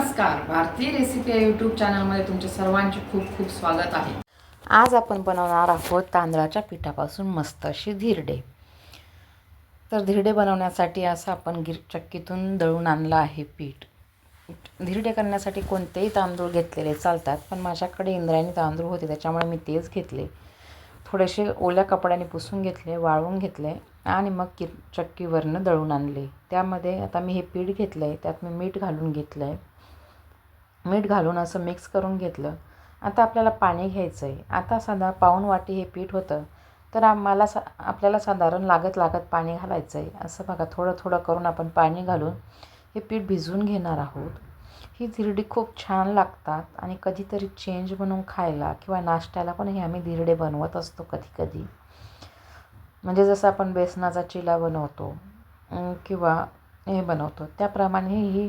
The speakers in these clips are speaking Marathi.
नमस्कार. भारतीय रेसिपी या यूट्यूब चॅनलमध्ये तुमचे सर्वांचे खूप खूप स्वागत आहे. आज आपण बनवणार आहोत तांदळाच्या पिठापासून मस्त अशी धिरडे. तर धिरडे बनवण्यासाठी असं आपण गिर चक्कीतून दळून आणलं आहे पीठ. धिरडे करण्यासाठी कोणतेही तांदूळ घेतलेले चालतात पण माझ्याकडे इंद्रायणी तांदूळ होते त्याच्यामुळे मी तेच घेतले. थोडेसे ओल्या कपड्याने पुसून घेतले वाळवून घेतले आणि मग किर चक्कीवरनं दळून आणले. त्यामध्ये आता मी हे पीठ घेतलं आहे त्यात मी मीठ घालून घेतलं आहे मीठ घालून असं मिक्स करून घेतलं. आता आपल्याला पाणी घ्यायचं आहे आता साधा पाऊण वाटी हे पीठ होतं. तर आम्हाला सा आपल्याला साधारण लागत लागत पाणी घालायचं आहे असं बघा थोडं थोडं करून आपण पाणी घालून हे पीठ भिजवून घेणार आहोत. ही धिरडी खूप छान लागतात आणि कधीतरी चेंज बनवून खायला किंवा नाश्त्याला पण हे आम्ही धिरडे बनवत असतो कधी कधी. म्हणजे जसं आपण बेसनाचा चिला बनवतो किंवा हे बनवतो. त्याप्रमाणे ही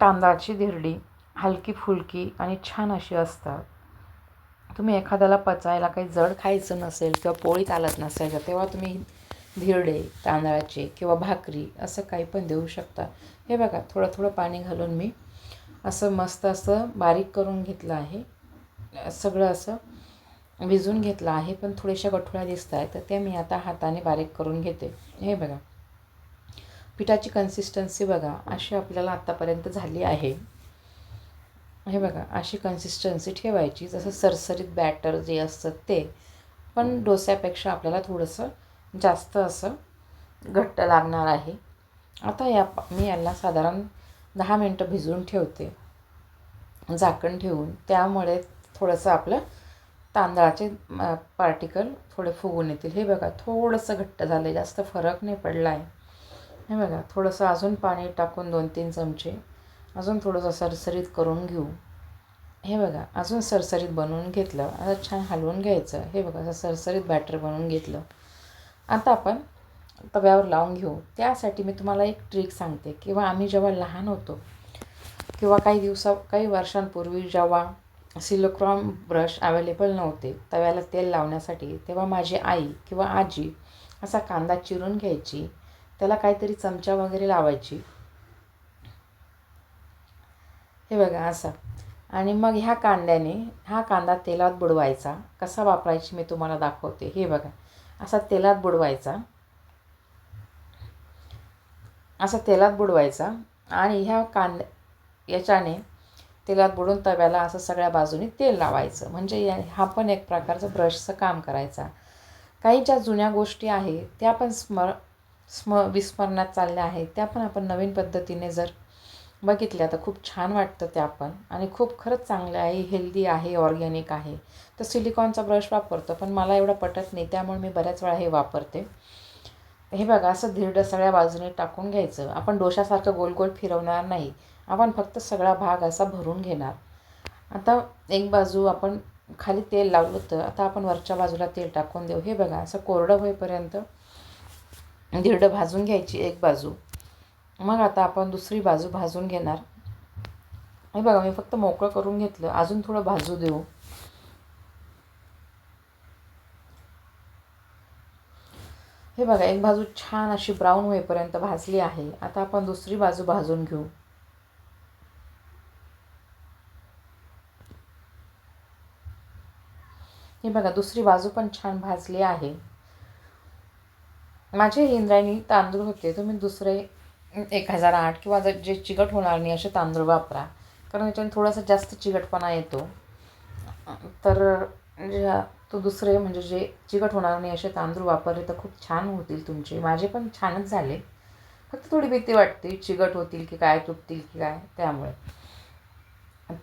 तांदळाची धिरडी हलकी फुलकी आणि छान अशी असतात. तुम्ही एखाद्याला पचायला काही जड खायचं नसेल किंवा पोळी चालत नसेल तर तेव्हा तुम्ही धिरडे तांदळाचे किंवा भाकरी असं काही पण देऊ शकता. हे बघा थोडं थोडं पाणी घालून मी असं मस्त असं बारीक करून घेतलं आहे. सगळं असं भिजून घेतलं आहे पण थोड्याशा गठुळ्या दिसत आहेत तर ते मी आता हाताने बारीक करून घेते. हे बघा. पिठाची कन्सिस्टन्सी बघा अशी आपल्याला आत्तापर्यंत झाली आहे. हे बघा अशी कन्सिस्टन्सी ठेवायची. जसं सरसरीत बॅटर जे असतं ते पण डोस्यापेक्षा आपल्याला थोडंसं जास्त असं घट्ट लागणार आहे. आता या मी याला साधारण दहा मिनटं भिजवून ठेवते. झाकण ठेवून. त्यामुळे थोडंसं आपलं तांदळाचे पार्टिकल थोडे फुगून येतील. हे बघा थोडंसं घट्ट झालं जास्त फरक नाही पडला आहे हे बघा थोडंसं अजून पाणी टाकून दोन तीन चमचे. अजून थोडंसं सरसरीत करून घेऊ. हे बघा अजून सरसरीत बनवून घेतलं. आता छान हलवून घ्यायचं. हे बघा असं सरसरीत बॅटर बनवून घेतलं. आता आपण तव्यावर लावून घेऊ. त्यासाठी मी तुम्हाला एक ट्रिक सांगते किंवा आम्ही जेव्हा लहान होतो किंवा काही दिवसा काही वर्षांपूर्वी जेव्हा सिलोक्रॉम ब्रश अवेलेबल नव्हते तव्याला तेल लावण्यासाठी तेव्हा माझी आई किंवा आजी असा कांदा चिरून घ्यायची. त्याला काहीतरी चमचा वगैरे लावायची. हे बघा असा. आणि मग ह्या कांद्याने हा कांदा तेलात बुडवायचा. कसा वापरायची मी तुम्हाला दाखवते. हे बघा. असा तेलात बुडवायचा. असा तेलात बुडवायचा. आणि ह्या कांद्या याच्याने तेलात बुडून तव्याला असं सगळ्या बाजूनी तेल लावायचं. म्हणजे या हा पण एक प्रकारचं ब्रशचं काम करायचा. काही ज्या जुन्या गोष्टी आहेत त्या पण स्मर स्म विस्मरणात चालल्या आहेत त्या पण आपण नवीन पद्धतीने जर बघितल्या तर खूप छान वाटतं त्या पण आणि खूप खरंच चांगलं आहे हेल्दी आहे ऑर्गॅनिक आहे. तर सिलिकॉनचा ब्रश वापरतो पण मला एवढं पटत नाही त्यामुळे मी बऱ्याच वेळा हे वापरते. हे बघा असं धिरडं सगळ्या बाजूने टाकून घ्यायचं. आपण डोशासारखं गोल गोल फिरवणार नाही. आपण फक्त सगळा भाग असा भरून घेणार. आता एक बाजू आपण खाली तेल लावलं होतं आता आपण वरच्या बाजूला तेल टाकून देऊ. हे बघा असं कोरडं होईपर्यंत धिरडं भाजून घ्यायची एक बाजू. मग आता आपण दुसरी बाजू भाजून घेणार. हे बघा मी फक्त मोकळं करून घेतलं. अजून थोडं भाजू देऊ. हे बघा एक बाजू छान अशी ब्राऊन होईपर्यंत भाजली आहे. आता आपण दुसरी बाजू भाजून घेऊ. हे बघा दुसरी बाजू पण छान भाजली आहे. माझे इंद्रायणी तांदूळ होते तुम्ही दुसरे एक हजार आठ किंवा जर जे चिकट होणार नाही असे तांदूळ वापरा. कारण याच्याने थोडासा जास्त चिकटपणा येतो. तर म्हणजे जे तो दुसरे म्हणजे जे चिकट होणार नाही असे तांदूळ वापरले तर खूप छान होतील तुमचे. माझे पण छानच झाले. फक्त थोडी भीती वाटते चिकट होतील की काय तुटतील की काय त्यामुळे.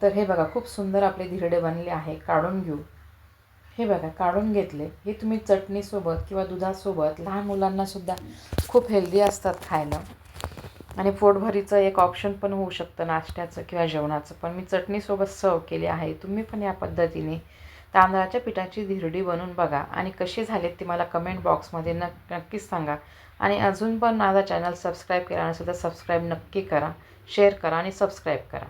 तर हे बघा खूप सुंदर आपले धिरडे बनले आहे काढून घेऊ. हे बघा काढून घेतले. हे तुम्ही चटणीसोबत किंवा दुधासोबत लहान मुलांनासुद्धा खूप हेल्दी असतात खायला. आणि पोटभरीचं एक ऑप्शन पण होऊ शकतं नाश्त्याचं किंवा जेवणाचं. पण मी चटणीसोबत सर्व केले आहे. तुम्ही पण या पद्धतीने तांदळाच्या पिठाची धिरडी बनवून बघा. आणि कशी झालेत ती मला कमेंट बॉक्समध्ये न नक्कीच सांगा. आणि अजून पण माझा चॅनल सबस्क्राईब केला नसेल तर सबस्क्राईब नक्की करा. शेअर करा आणि सबस्क्राईब करा.